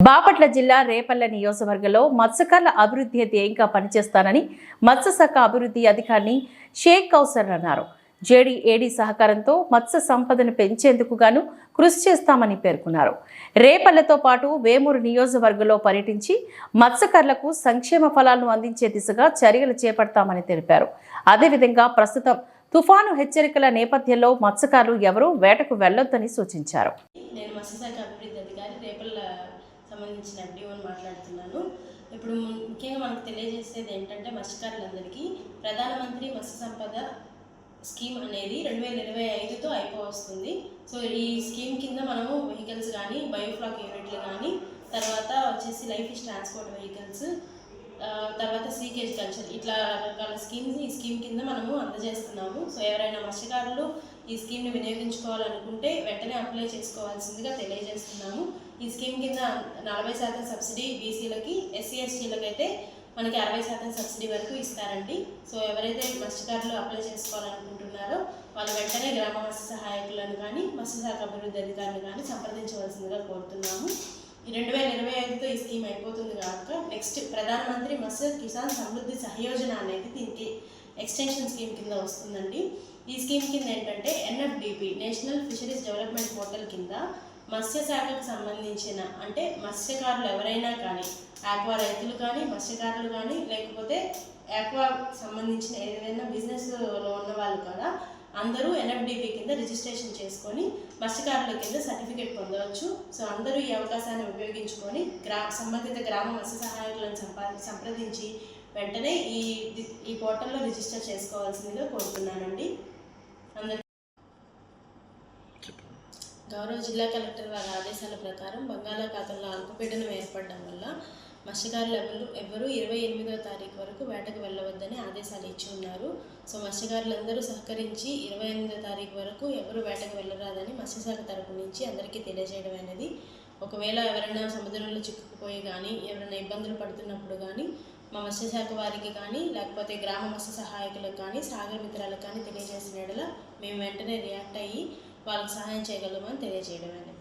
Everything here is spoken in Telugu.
బాపట్ల జిల్లా రేపల్లె నియోజకవర్గంలో మత్స్యకారుల అభివృద్ధి ధ్యేయంగా పనిచేస్తానని మత్స్యశాఖ అభివృద్ధి అధికారిని షేక్ కౌసర్ అన్నారు. జేడీ ఏడీ సహకారంతో మత్స్య సంపదను పెంచేందుకు గాను కృషి చేస్తామని పేర్కొన్నారు. రేపల్లెతో పాటు వేమూరు నియోజకవర్గంలో పర్యటించి మత్స్యకారులకు సంక్షేమ ఫలాలను అందించే దిశగా చర్యలు చేపడతామని తెలిపారు. అదేవిధంగా ప్రస్తుతం తుఫాను హెచ్చరికల నేపథ్యంలో మత్స్యకారులు ఎవరూ వేటకు వెళ్ళొద్దని సూచించారు. నేను మత్స్యశాఖ అభివృద్ధి అధికారి రేపల్ల సంబంధించిన ఎఫ్డీఓని మాట్లాడుతున్నాను. ఇప్పుడు ముఖ్యంగా మనకు తెలియజేసేది ఏంటంటే మత్స్యకారులందరికీ ప్రధానమంత్రి మత్స్య సంపద స్కీమ్ అనేది రెండు వేల ఇరవై ఐదుతో అయిపోవస్తుంది. సో ఈ స్కీమ్ కింద మనము వెహికల్స్ కానీ బయోఫ్లాక్ యూనిట్లు కానీ తర్వాత వచ్చేసి లైఫ్ ఇస్ ట్రాన్స్పోర్ట్ వెహికల్స్ తర్వాత సీకేజ్ కల్చర్ ఇట్లా రకరకాల స్కీమ్స్ ఈ స్కీమ్ కింద మనము అందజేస్తున్నాము. సో ఎవరైనా మత్స్యకారులు ఈ స్కీమ్ని వినియోగించుకోవాలనుకుంటే వెంటనే అప్లై చేసుకోవాల్సిందిగా తెలియజేస్తున్నాము. ఈ స్కీమ్ కింద నలభై శాతం సబ్సిడీ బీసీలకి ఎస్సీ ఎస్టీలకి అయితే మనకి అరవై శాతం సబ్సిడీ వరకు ఇస్తారండి. సో ఎవరైతే మత్స్యకారులు అప్లై చేసుకోవాలనుకుంటున్నారో వాళ్ళు వెంటనే గ్రామ మత్స్య సహాయకులను కానీ మత్స్యశాఖ అభివృద్ధి అధికారులను కానీ సంప్రదించవలసిందిగా కోరుతున్నాము. ఈ రెండు వేల ఇరవై ఐదుతో ఈ స్కీమ్ అయిపోతుంది కాక నెక్స్ట్ ప్రధానమంత్రి మత్స్య కిసాన్ సమృద్ధి సహయోజన అనేది దీనికి ఎక్స్టెన్షన్ స్కీమ్ కింద వస్తుందండి. ఈ స్కీమ్ కింద ఏంటంటే NFDP national fisheries development portal కింద మత్స్యశాఖకు సంబంధించిన అంటే మత్స్యకారులు ఎవరైనా కానీ ఆక్వా రైతులు కానీ మత్స్యకారులు కానీ లేకపోతే ఆక్వా సంబంధించిన ఏదైనా బిజినెస్లో ఉన్న వాళ్ళు కూడా అందరూ ఎన్ఎఫ్డిపి కింద రిజిస్ట్రేషన్ చేసుకొని మత్స్యకారుల కింద సర్టిఫికేట్ పొందవచ్చు. సో అందరూ ఈ అవకాశాన్ని ఉపయోగించుకొని గ్రా సంబంధిత గ్రామ మత్స్య సహాయకులను సంపా సంప్రదించి వెంటనే ఈ ఈ పోర్టల్లో రిజిస్టర్ చేసుకోవాల్సిందిగా కోరుతున్నానండి. అందరి గౌరవ జిల్లా కలెక్టర్ వారి ఆదేశాల ప్రకారం బంగాళాఖాతంలో అల్పపీడనం ఏర్పడడం వల్ల మత్స్యకారులు ఎవరూ ఇరవై ఎనిమిదవ తారీఖు వరకు వేటకు వెళ్ళవద్దని ఆదేశాలు ఇచ్చి ఉన్నారు. సో మత్స్యకారులందరూ సహకరించి ఇరవై ఎనిమిదవ తారీఖు వరకు ఎవరు వేటకు వెళ్ళరాదని మత్స్యశాఖ తరపు నుంచి అందరికీ తెలియజేయడం అనేది ఒకవేళ ఎవరైనా సముద్రంలో చిక్కుకుపోయి కానీ ఎవరైనా ఇబ్బందులు పడుతున్నప్పుడు కానీ మా మత్స్యశాఖ వారికి కానీ లేకపోతే గ్రామ మత్స్య సహాయకులకు కానీ సాగర మిత్రాలకు కానీ తెలియజేసిన ఎడల మేము వెంటనే రియాక్ట్ అయ్యి వాళ్ళకి సహాయం చేయగలమని తెలియజేయడం అనేది